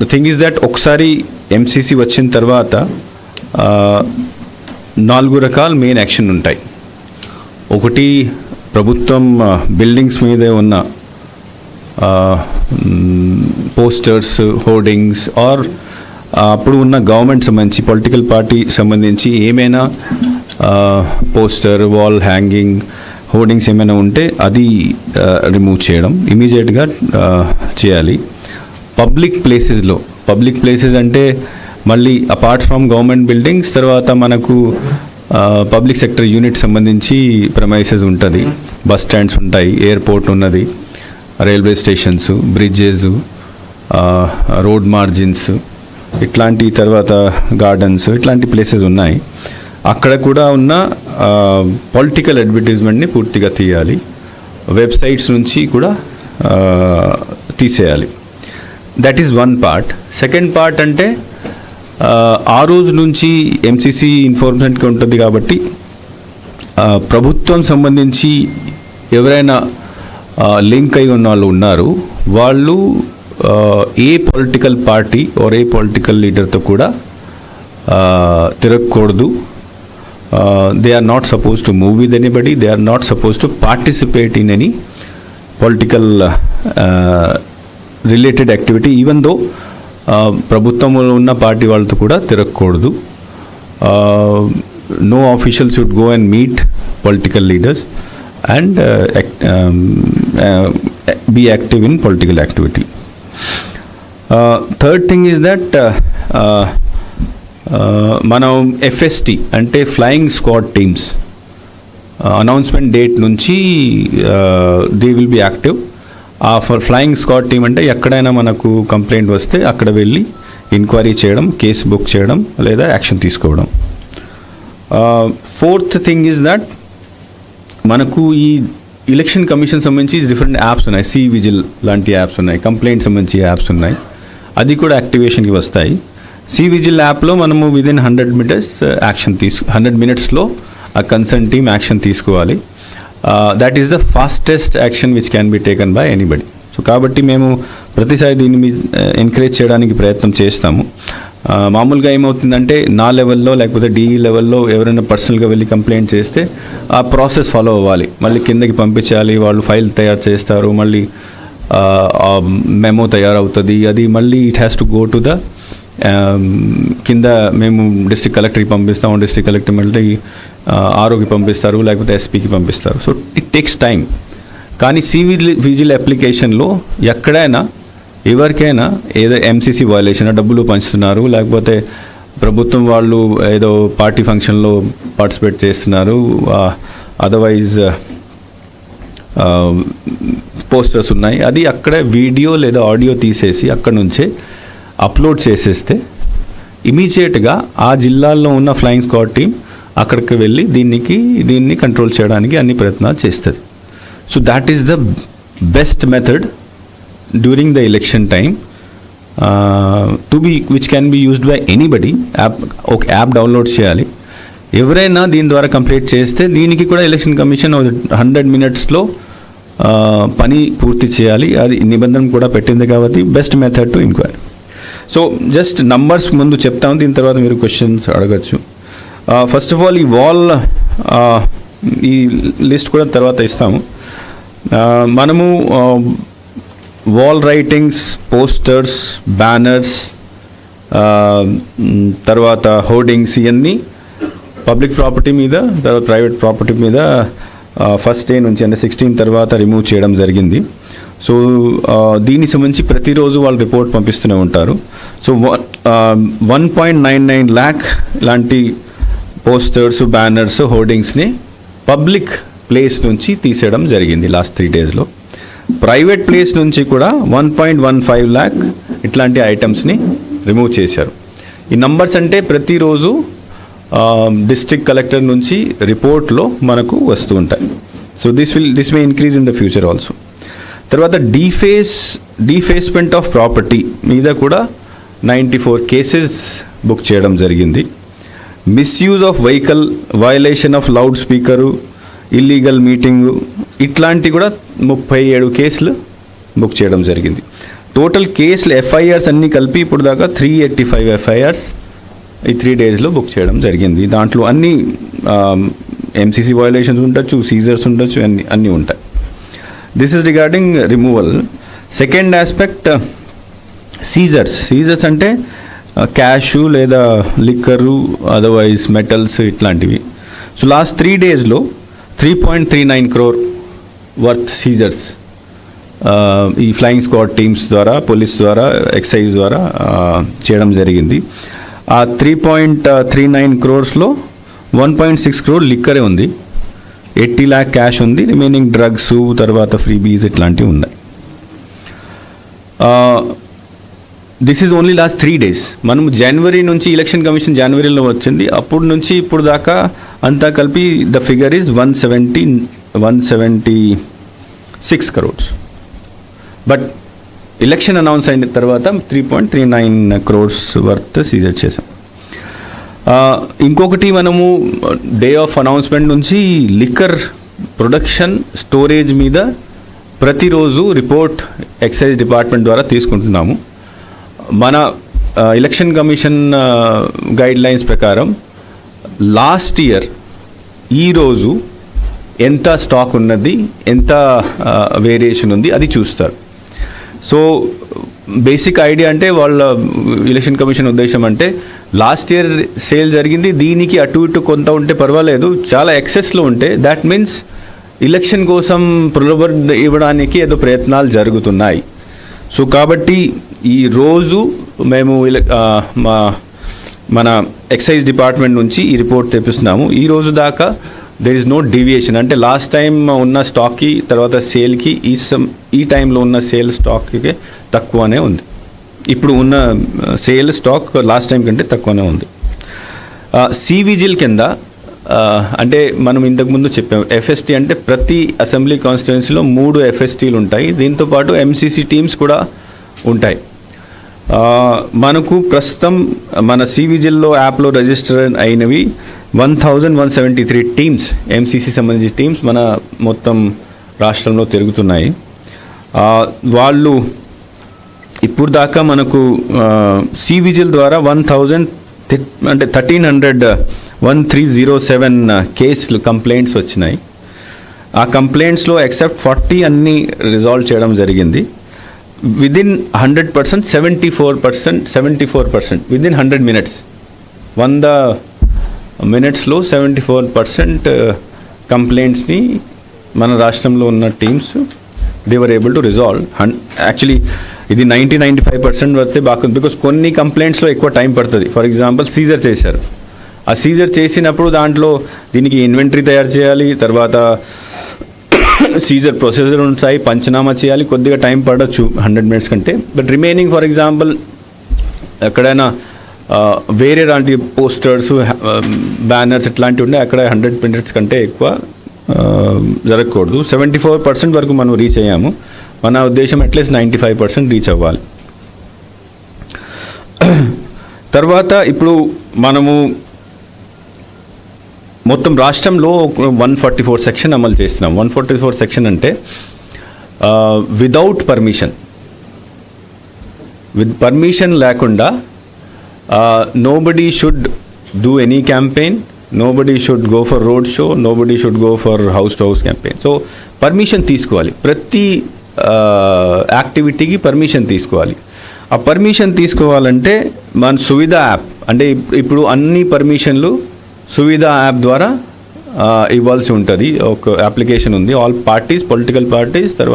The thing is that ఒకసారి MCC వచ్చిన తర్వాత నాలుగు రకాల మెయిన్ యాక్షన్ ఉంటాయి. ఒకటి ప్రభుత్వం బిల్డింగ్స్ మీదే ఉన్న పోస్టర్స్ హోర్డింగ్స్ ఆర్ అప్పుడు ఉన్న గవర్నమెంట్ సంబంధించి పొలిటికల్ పార్టీ సంబంధించి ఏమైనా పోస్టర్ వాల్ హ్యాంగింగ్ హోర్డింగ్స్ ఏమైనా ఉంటే అది రిమూవ్ చేయడం ఇమీడియట్గా చేయాలి. పబ్లిక్ ప్లేసెస్లో పబ్లిక్ ప్లేసెస్ అంటే మళ్ళీ అపార్ట్ ఫ్రమ్ గవర్నమెంట్ బిల్డింగ్స్ తర్వాత మనకు పబ్లిక్ సెక్టర్ యూనిట్ సంబంధించి ప్రమైసెస్ ఉంటుంది. బస్ స్టాండ్స్ ఉంటాయి ఎయిర్పోర్ట్ ఉన్నది railway stations bridges road margins ఇట్లాంటి తర్వాత గార్డెన్స్ ఇట్లాంటి ప్లేసెస్ ఉన్నాయి. అక్కడ కూడా ఉన్న పొలిటికల్ అడ్వర్టైజ్మెంట్ని పూర్తిగా తీయాలి. వెబ్సైట్స్ నుంచి కూడా తీసేయాలి. That is one part second part అంటే ఆ, రోజు నుంచి ఎంసీసీ ఇన్ఫార్మేషన్కి ఉంటుంది కాబట్టి ప్రభుత్వం సంబంధించి ఎవరైనా లింక్ అయి ఉన్న వాళ్ళు ఉన్నారు వాళ్ళు ఏ పొలిటికల్ పార్టీ ఆర్ ఏ పొలిటికల్ లీడర్తో కూడా తిరగకూడదు. They are not suppose to move with anybody they are not suppose to participate in any political related activity even though ప్రభుత్వంలో ఉన్న పార్టీ వాళ్ళతో కూడా తిరగకూడదు. No official should go and meet political leaders and be active in political activity third thing is that మనం FST అంటే flying squad teams announcement date నుంచి they will be active ఆ for flying squad team అంటే ఎక్కడైనా మనకు complaint వస్తే అక్కడ వెళ్ళి ఎంక్వైరీ చేయడం కేసు బుక్ చేయడం లేదా యాక్షన్ తీసుకోవడం. ఫోర్త్ థింగ్ ఈజ్ దట్ మనకు ఈ ఎలక్షన్ కమిషన్ సంబంధించి డిఫరెంట్ యాప్స్ ఉన్నాయి. సి విజిల్ లాంటి యాప్స్ ఉన్నాయి. కంప్లైంట్ సంబంధించి యాప్స్ ఉన్నాయి. అది కూడా యాక్టివేషన్కి వస్తాయి. సి విజిల్ యాప్లో మనము విదిన్ హండ్రెడ్ మీటర్స్ యాక్షన్ తీసుకు హండ్రెడ్ మినిట్స్లో ఆ కన్సర్న్ టీమ్ యాక్షన్ తీసుకోవాలి. That is the fastest action which can be taken by anybody so కాబట్టి మేము ప్రతిసారి దీన్ని మీ uh, ఎంకరేజ్ చేయడానికి ప్రయత్నం చేస్తాము. Uh, మామూలుగా ఏమవుతుందంటే నా లెవెల్లో లేకపోతే డిఈ లెవెల్లో ఎవరైనా పర్సనల్గా వెళ్ళి కంప్లైంట్ చేస్తే ఆ ప్రాసెస్ ఫాలో అవ్వాలి. మళ్ళీ కిందకి పంపించాలి వాళ్ళు ఫైల్ తయారు చేస్తారు మళ్ళీ uh, మెమో తయారవుతుంది అది మళ్ళీ it has to go to the Um, కింద మేము డిస్ట్రిక్ట్ కలెక్టర్కి పంపిస్తాము డిస్ట్రిక్ట్ కలెక్టర్ మళ్ళీ uh, ఆరోగ్య పంపిస్తారు లేకపోతే ఎస్పీకి పంపిస్తారు. సో ఇట్ టేక్స్ టైం కానీ సివిల్ విజిల్ అప్లికేషన్లో ఎక్కడైనా ఎవరికైనా ఏదో ఎంసీసీ వయలేషన్ డబ్బులు పంచుతున్నారు లేకపోతే ప్రభుత్వం వాళ్ళు ఏదో పార్టీ ఫంక్షన్లో పార్టిసిపేట్ చేస్తున్నారు అదర్వైజ్ పోస్టర్స్ uh, uh, ఉన్నాయి. అది అక్కడ వీడియో లేదా ఆడియో తీసేసి అక్కడ నుంచే అప్లోడ్ చేసేస్తే ఇమీడియట్గా ఆ జిల్లాల్లో ఉన్న ఫ్లయింగ్ స్క్వాడ్ టీం అక్కడికి వెళ్ళి దీనికి దీన్ని కంట్రోల్ చేయడానికి అన్ని ప్రయత్నాలు చేస్తుంది. So that is the best method during the election time to be which can be used by anybody app ఒక యాప్ డౌన్లోడ్ చేయాలి. ఎవరైనా దీని ద్వారా కంప్లీట్ చేస్తే దీనికి కూడా ఎలక్షన్ కమిషన్ హండ్రెడ్ మినిట్స్లో పని పూర్తి చేయాలి. అది నిబంధన కూడా పెట్టింది కాబట్టి best method to enquiry. So just numbers ముందు చెప్తాము దీని తర్వాత మీరు క్వశ్చన్స్ అడగచ్చు. ఫస్ట్ ఆఫ్ ఆల్ ఈ వాల్ uh, ఈ లిస్ట్ కూడా తర్వాత ఇస్తాము. Uh, మనము వాల్ రైటింగ్స్ పోస్టర్స్ బ్యానర్స్ తర్వాత హోర్డింగ్స్ ఇవన్నీ పబ్లిక్ ప్రాపర్టీ మీద తర్వాత ప్రైవేట్ ప్రాపర్టీ మీద uh, ఫస్ట్ డే నుంచి అంటే సిక్స్టీన్ తర్వాత రిమూవ్ చేయడం జరిగింది. సో uh, దీనికి సంబంధించి ప్రతిరోజు వాళ్ళు రిపోర్ట్ పంపిస్తూనే ఉంటారు. So one point nine nine lakh లాంటి పోస్టర్స్ బ్యానర్స్ హోర్డింగ్స్ని పబ్లిక్ ప్లేస్ నుంచి తీసేయడం జరిగింది లాస్ట్ త్రీ డేస్లో ప్రైవేట్ ప్లేస్ నుంచి కూడా one point one five lakh ఇట్లాంటి ఐటమ్స్ని రిమూవ్ చేశారు. ఈ నంబర్స్ అంటే ప్రతిరోజు um, డిస్ట్రిక్ట్ కలెక్టర్ నుంచి రిపోర్ట్లో మనకు వస్తూ ఉంటాయి. So this will this may increase in the future also తర్వాత డీఫేస్ డీఫేస్మెంట్ ఆఫ్ ప్రాపర్టీ మీద కూడా నైంటీ ఫోర్ కేసెస్ బుక్ చేయడం జరిగింది. Misuse of vehicle violation of loud speaker illegal meeting ఇట్లాంటి కూడా ముప్పై ఏడు కేసులు బుక్ చేయడం జరిగింది. టోటల్ కేసులు ఎఫ్ఐఆర్స్ అన్నీ కలిపి ఇప్పుడు దాకా త్రీ ఎయిటీ ఫైవ్ ఎఫ్ఐఆర్స్ ఈ త్రీ డేస్లో బుక్ చేయడం జరిగింది. దాంట్లో అన్ని ఎంసీసీ వయలేషన్స్ ఉండొచ్చు సీజర్స్ ఉండొచ్చు అన్ని అన్నీ ఉంటాయి. This is regarding removal second aspect seizures seizures అంటే క్యాషు లేదా లిక్కరు అదర్వైజ్ మెటల్స్ ఇట్లాంటివి. సో లాస్ట్ త్రీ డేస్లో three point three nine crore worth seizures ఈ ఫ్లయింగ్ స్క్వాడ్ టీమ్స్ ద్వారా పోలీస్ ద్వారా ఎక్సైజ్ ద్వారా చేయడం జరిగింది. ఆ త్రీ పాయింట్ త్రీ నైన్ క్రోర్స్లో వన్ పాయింట్ సిక్స్ క్రోర్ లిక్కరే ఉంది. ఎయిటీ ల్యాక్ క్యాష్ ఉంది. రిమైనింగ్ డ్రగ్స్ తర్వాత ఫ్రీ బీస్ ఇట్లాంటివి ఉన్నాయి. This is only last three days మనం జనవరి నుంచి ఎలక్షన్ కమిషన్ జనవరిలో వచ్చింది. అప్పుడు నుంచి ఇప్పుడు దాకా అంతా కలిపి the figure is one seventy one seventy six crores but election announce అయిన తర్వాత three point three nine crores worth seizure చేశాం. ఇంకొకటి మనము డే ఆఫ్ అనౌన్స్మెంట్ నుంచి లిక్కర్ ప్రొడక్షన్ స్టోరేజ్ మీద ప్రతిరోజు రిపోర్ట్ ఎక్సైజ్ డిపార్ట్మెంట్ ద్వారా తీసుకుంటున్నాము. మన ఎలక్షన్ కమిషన్ గైడ్ లైన్స్ ప్రకారం లాస్ట్ ఇయర్ ఈరోజు ఎంత స్టాక్ ఉన్నది ఎంత వేరియేషన్ ఉంది అది చూస్తారు. సో బేసిక్ ఐడియా అంటే వాళ్ళ ఎలక్షన్ కమిషన్ ఉద్దేశం అంటే లాస్ట్ ఇయర్ సేల్ జరిగింది దీనికి అటు ఇటు కొంత ఉంటే పర్వాలేదు చాలా ఎక్సెస్లో ఉంటే దాట్ మీన్స్ ఎలక్షన్ కోసం ప్రలోభ ఇవ్వడానికి ఏదో ప్రయత్నాలు జరుగుతున్నాయి. సో కాబట్టి ఈ రోజు మేము మా మన ఎక్సైజ్ డిపార్ట్మెంట్ నుంచి ఈ రిపోర్ట్ తెప్పిస్తున్నాము. ఈ రోజు దాకా దెర్ ఇస్ నో డీవియేషన్ అంటే లాస్ట్ టైం ఉన్న స్టాక్కి తర్వాత సేల్కి ఈ సమ్ ఈ టైంలో ఉన్న సేల్ స్టాక్కి తక్కువనే ఉంది. ఇప్పుడు ఉన్న సేల్ స్టాక్ లాస్ట్ టైం కంటే తక్కువనే ఉంది. Uh, సివిజిల్ కింద uh, అంటే మనం ఇంతకుముందు చెప్పాం ఎఫ్ఎస్టీ అంటే ప్రతి అసెంబ్లీ కాన్స్టిట్యున్సీలో మూడు ఎఫ్ఎస్టీలు ఉంటాయి. దీంతో పాటు ఎంసీసీ టీమ్స్ కూడా ఉంటాయి. మనకు ప్రస్తుతం మన సివిజిల్లో యాప్లో రిజిస్టర్ అయినవి one thousand one seventy three teams MCC సంబంధించిన టీమ్స్ మన మొత్తం రాష్ట్రంలో తిరుగుతున్నాయి. వాళ్ళు ఇప్పుడు దాకా మనకు సివిజిల్ ద్వారా వన్ థౌజండ్ అంటే thirteen hundred one three zero seven కేసులు కంప్లైంట్స్ వచ్చినాయి. ఆ కంప్లైంట్స్లో ఎక్సెప్ట్ ఫార్టీ అన్ని రిజాల్వ్ చేయడం జరిగింది. Within hundred percent seventy four percent seventy four percent within hundred minutes వంద మినిట్స్లో సెవెంటీ ఫోర్ పర్సెంట్ కంప్లైంట్స్ని మన రాష్ట్రంలో ఉన్న teams they were able to resolve hun actually ఇది నైంటీ నైంటీ ఫైవ్ పర్సెంట్ వస్తే బాగుంది. బికాస్ కొన్ని కంప్లైంట్స్లో ఎక్కువ టైం పడుతుంది. ఫర్ ఎగ్జాంపుల్ సీజర్ చేశారు. ఆ సీజర్ చేసినప్పుడు దాంట్లో దీనికి ఇన్వెంటరీ తయారు చేయాలి. తర్వాత సీజర్ ప్రొసీజర్ ఉంటాయి పంచనామా చేయాలి కొద్దిగా టైం పడవచ్చు హండ్రెడ్ మినిట్స్ కంటే. బట్ రిమైనింగ్ ఫర్ ఎగ్జాంపుల్ ఎక్కడైనా వేరే లాంటి పోస్టర్స్ బ్యానర్స్ ఇట్లాంటివి ఉన్నాయి అక్కడ హండ్రెడ్ మినిట్స్ కంటే ఎక్కువ జరగకూడదు. సెవెంటీ ఫోర్ పర్సెంట్ వరకు మనం రీచ్ అయ్యాము. మన ఉద్దేశం at least ninety five percent reach అవ్వాలి. తర్వాత ఇప్పుడు మనము మొత్తం రాష్ట్రంలో వన్ ఫార్టీ ఫోర్ సెక్షన్ అమలు చేస్తున్నాం. వన్ ఫార్టీ ఫోర్ సెక్షన్ అంటే విదౌట్ పర్మిషన్ విత్ పర్మిషన్ లేకుండా nobody should do any campaign nobody should go for road show nobody should go for house to house campaign so permission తీసుకోవాలి. ప్రతి యాక్టివిటీకి permission తీసుకోవాలి. ఆ permission తీసుకోవాలంటే మన Suvidha app అంటే ఇప్- ఇప్పుడు అన్ని పర్మిషన్లు సువిధ యాప్ ద్వారా ఇవ్వాల్సి ఉంటుంది. ఒక అప్లికేషన్ ఉంది. ఆల్ పార్టీస్ పొలిటికల్ పార్టీస్ తర్వాత